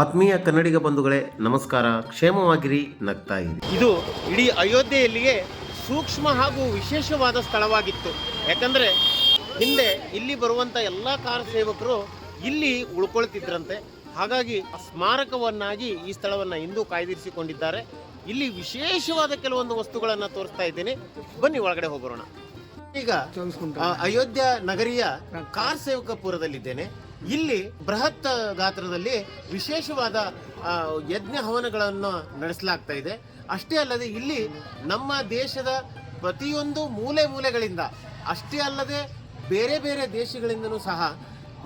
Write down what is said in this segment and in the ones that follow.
ಆತ್ಮೀಯ ಕನ್ನಡಿಗ ಬಂಧುಗಳೇ, ನಮಸ್ಕಾರ. ಕ್ಷೇಮವಾಗಿರಿ, ನಗ್ತಾ ಇರಿ. ಇದು ಇಡೀ ಅಯೋಧ್ಯೆಯಲ್ಲಿಯೇ ಸೂಕ್ಷ್ಮ ಹಾಗೂ ವಿಶೇಷವಾದ ಸ್ಥಳವಾಗಿತ್ತು. ಯಾಕಂದ್ರೆ ಹಿಂದೆ ಇಲ್ಲಿ ಬರುವಂತ ಎಲ್ಲ ಕಾರ ಸೇವಕರು ಇಲ್ಲಿ ಉಳ್ಕೊಳ್ತಿದ್ರಂತೆ. ಹಾಗಾಗಿ ಸ್ಮಾರಕವನ್ನಾಗಿ ಈ ಸ್ಥಳವನ್ನ ಇಂದು ಕಾಯ್ದಿರಿಸಿಕೊಂಡಿದ್ದಾರೆ. ಇಲ್ಲಿ ವಿಶೇಷವಾದ ಕೆಲವೊಂದು ವಸ್ತುಗಳನ್ನ ತೋರಿಸ್ತಾ ಇದ್ದೀನಿ. ಬನ್ನಿ ಒಳಗಡೆ ಹೋಗೋಣ. ಈಗ ಅಯೋಧ್ಯ ನಗರಿಯ ಕಾರ್ ಸೇವಕಪುರದಲ್ಲಿದ್ದೇನೆ. ಇಲ್ಲಿ ಬೃಹತ್ ಗಾತ್ರದಲ್ಲಿ ವಿಶೇಷವಾದ ಯಜ್ಞ ಹವನಗಳನ್ನು ನಡೆಸಲಾಗ್ತಾ ಇದೆ. ಅಷ್ಟೇ ಅಲ್ಲದೆ ಇಲ್ಲಿ ನಮ್ಮ ದೇಶದ ಪ್ರತಿಯೊಂದು ಮೂಲೆ ಮೂಲೆಗಳಿಂದ ಅಷ್ಟೇ ಅಲ್ಲದೆ ಬೇರೆ ಬೇರೆ ದೇಶಗಳಿಂದನೂ ಸಹ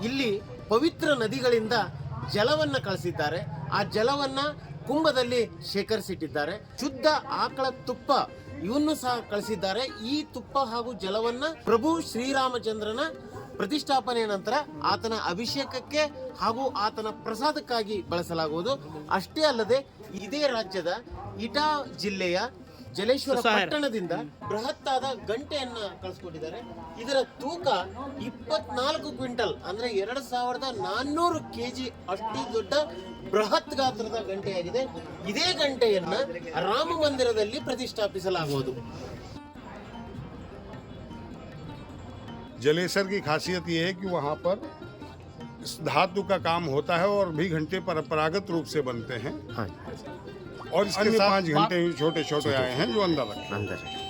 ಇಲ್ಲಿ ಪವಿತ್ರ ನದಿಗಳಿಂದ ಜಲವನ್ನ ಕಳಿಸಿದ್ದಾರೆ. ಆ ಜಲವನ್ನ ಕುಂಭದಲ್ಲಿ ಶೇಖರಿಸಿಟ್ಟಿದ್ದಾರೆ. ಶುದ್ಧ ಆಕಳ ತುಪ್ಪ ಇವನ್ನು ಸಹ ಕಳಿಸಿದ್ದಾರೆ. ಈ ತುಪ್ಪ ಹಾಗೂ ಜಲವನ್ನ ಪ್ರಭು ಶ್ರೀರಾಮಚಂದ್ರನ ಪ್ರತಿಷ್ಠಾಪನೆಯ ನಂತರ ಆತನ ಅಭಿಷೇಕಕ್ಕೆ ಹಾಗೂ ಆತನ ಪ್ರಸಾದಕ್ಕಾಗಿ ಬಳಸಲಾಗುವುದು. ಅಷ್ಟೇ ಅಲ್ಲದೆ ಇದೇ ರಾಜ್ಯದ ಇಟಾ ಜಿಲ್ಲೆಯ ಜಲೇಶ್ವರ ಪಟ್ಟಣದಿಂದ ಬೃಹತ್ತಾದ ಗಂಟೆಯನ್ನ ಕಳಿಸ್ಕೊಟ್ಟಿದ್ದಾರೆ ಇದರ ತೂಕ ಇಪ್ಪತ್ನಾಲ್ಕು ಕ್ವಿಂಟಲ್ ಅಂದ್ರೆ ಎರಡ್ ಸಾವಿರದ ನಾನ್ನೂರು ಕೆಜಿ ಅಷ್ಟು ದೊಡ್ಡ ಬೃಹತ್ ಗಾತ್ರದ ಗಂಟೆಯಾಗಿದೆ ಇದೇ ಗಂಟೆಯನ್ನ ರಾಮ ಮಂದಿರದಲ್ಲಿ ಪ್ರತಿಷ್ಠಾಪಿಸಲಾಗುವುದು जलेसर की खासियत ये है कि वहाँ पर इस धातु का काम होता है और भी घंटे परंपरागत रूप से बनते हैं और इसके साथ पांच घंटे छोटे छोटे आए हैं जो अंदर रखे ಅಂದರೆ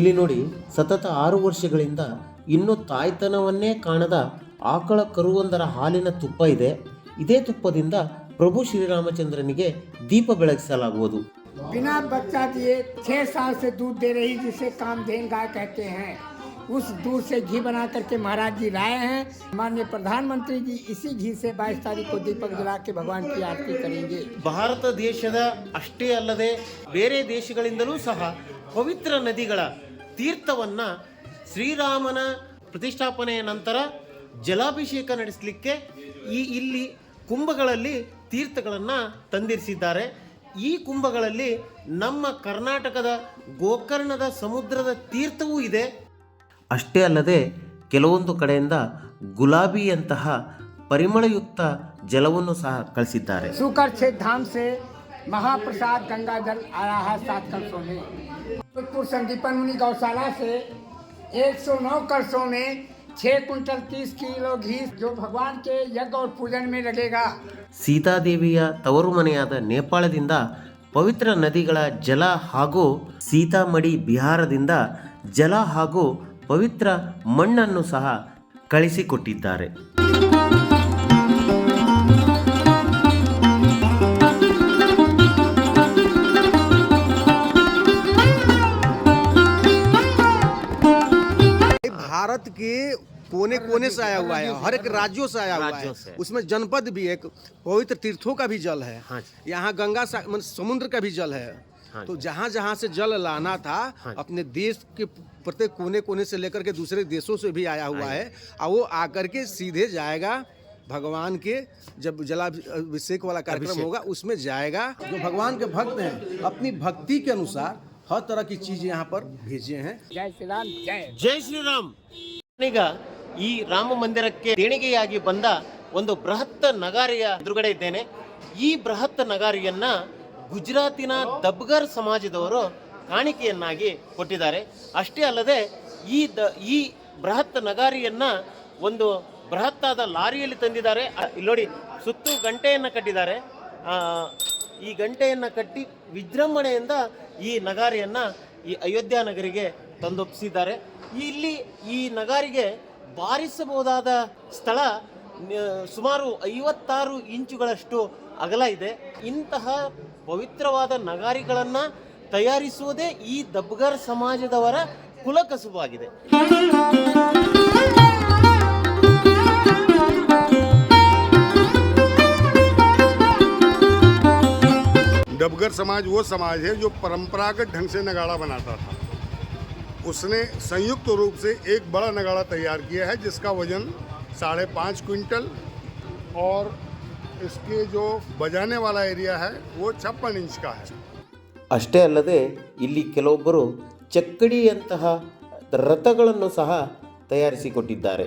ಇಲ್ಲಿ ನೋಡಿ ಸತತ ಆರು ವರ್ಷಗಳಿಂದ ಇನ್ನೂ ತಾಯ್ತನವನ್ನೇ ಕಾಣದ ಆಕಳ ಕರುವೊಂದರ ಹಾಲಿನ ತುಪ್ಪ ಇದೆ ಇದೇ ತುಪ್ಪದಿಂದ ಪ್ರಭು ಶ್ರೀರಾಮಚಂದ್ರನಿಗೆ ದೀಪ ಬೆಳಗಿಸಲಾಗುವುದು बिना बच्चा दिए छह साल से दूध दे रही जिसे कामधेन गाय कहते हैं उस दूध से घी बना करके महाराज जी लाए हैं माननीय प्रधानमंत्री जी इसी घी से 22 तारीख को दीपक जला के भगवान की आरती करेंगे ಭಾರತ ದೇಶದ ಅಷ್ಟೇ ಅಲ್ಲದೆ ಬೇರೆ ದೇಶಗಳಿಂದಲೂ ಸಹ ಪವಿತ್ರ ನದಿಗಳ ತೀರ್ಥವನ್ನ ಶ್ರೀರಾಮನ ಪ್ರತಿಷ್ಠಾಪನೆಯ ನಂತರ ಜಲಾಭಿಷೇಕ ನಡೆಸಲಿಕ್ಕೆ ಈ ಇಲ್ಲಿ ಕುಂಭಗಳಲ್ಲಿ ತೀರ್ಥಗಳನ್ನು ತಂದಿರಿಸಿದ್ದಾರೆ ಈ ಕುಂಭಗಳಲ್ಲಿ ನಮ್ಮ ಕರ್ನಾಟಕದ ಗೋಕರ್ಣದ ಸಮುದ್ರದ ತೀರ್ಥವೂ ಇದೆ ಅಷ್ಟೇ ಅಲ್ಲದೆ ಕೆಲವೊಂದು ಕಡೆಯಿಂದ ಗುಲಾಬಿಯಂತಹ ಪರಿಮಳಯುಕ್ತ ಜಲವನ್ನು ಸಹ ಕಳಿಸಿದ್ದಾರೆ सुकर क्षेत्र धाम से महाप्रसाद गंगा जल आया है सात कलशों में जोधपुर संदीपन मुनि गौशाला से 109 कलशों में छः कुंटल 30 किलो घी जो भगवान के यज्ञ और पूजन में लगेगा ಸೀತಾದೇವಿಯ ತವರು ಮನೆಯಾದ ನೇಪಾಳದಿಂದ ಪವಿತ್ರ ನದಿಗಳ ಜಲ ಹಾಗೂ ಸೀತಾಮಡಿ ಬಿಹಾರದಿಂದ ಜಲ ಹಾಗೂ ಪವಿತ್ರ ಮಣ್ಣನ್ನು ಸಹ ಕಳಿಸಿಕೊಟ್ಟಿದ್ದಾರೆ भारत के कोने कोने से आया हुआ है हर एक राज्यों से। आया हुआ है। उसमें जनपद भी एक पवित्र तीर्थों का भी जल है। हाँ यहाँ गंगा समुद्र का भी जल है। हाँ तो जहाँ जहाँ से जल लाना था अपने देश के प्रत्येक कोने कोने से लेकर के दूसरे देशों से भी आया हुआ है। और वो आकर के सीधे जाएगा भगवान के जब जलाभिषेक वाला कार्यक्रम होगा उसमें जाएगा जो भगवान के भक्त हैं। अपनी भक्ति के अनुसार हर तरह की चीज यहाँ पर भेजे हैं जय श्री राम जय ಜೈ ಶ್ರೀರಾಮ್ ಈಗ ಈ ರಾಮ ಮಂದಿರಕ್ಕೆ ದೇಣಿಗೆಯಾಗಿ ಬಂದ ಒಂದು ಬೃಹತ್ ನಗಾರಿಯ ಎದುರುಗಡೆ ಇದ್ದೇನೆ ಈ ಬೃಹತ್ ನಗಾರಿಯನ್ನ ಗುಜರಾತಿನ ದಬ್ಗರ್ ಸಮಾಜದವರು ಕಾಣಿಕೆಯನ್ನಾಗಿ ಕೊಟ್ಟಿದ್ದಾರೆ ಅಷ್ಟೇ ಅಲ್ಲದೆ ಈ ದ ಈ ಬೃಹತ್ ನಗಾರಿಯನ್ನ ಒಂದು ಬೃಹತ್ತಾದ ಲಾರಿಯಲ್ಲಿ ತಂದಿದ್ದಾರೆ ಅ- ಇಲ್ಲಿ ನೋಡಿ ಸುತ್ತು ಗಂಟೆಯನ್ನು ಕಟ್ಟಿದ್ದಾರೆ ಆ, ಈ ಗಂಟೆಯನ್ನು ಕಟ್ಟಿ ವಿಜೃಂಭಣೆಯಿಂದ ಈ ನಗಾರಿಯನ್ನು ಈ ಅಯೋಧ್ಯ ನಗರಿಗೆ ತಂದೊಪ್ಪಿಸಿದ್ದಾರೆ. ಇಲ್ಲಿ ಈ ನಗಾರಿಗೆ ಬಾರಿಸಬಹುದಾದ ಸ್ಥಳ ಸುಮಾರು ಐವತ್ತಾರು ಇಂಚುಗಳಷ್ಟು ಅಗಲ ಇದೆ. ಇಂತಹ ಪವಿತ್ರವಾದ ನಗಾರಿಗಳನ್ನು ತಯಾರಿಸುವುದೇ ಈ ದಬ್ಗರ್ ಸಮಾಜದವರ ಕುಲಕಸುಬಾಗಿದೆ डबगर समाज वो समाज है जो परंपरागत ढंग से नगाड़ा बनाता था उसने संयुक्त रूप से एक बड़ा नगाड़ा तैयार किया है जिसका वजन साढ़े पाँच क्विंटल और इसके जो बजाने वाला एरिया है वो छप्पन इंच का है ಅಷ್ಟೇ ಅಲ್ಲದೆ ಇಲ್ಲಿ ಕೆಲವೊಬ್ಬರು ಚಕ್ಕಡಿಯಂತಹ ರಥಗಳನ್ನು ಸಹ ತಯಾರಿಸಿಕೊಟ್ಟಿದ್ದಾರೆ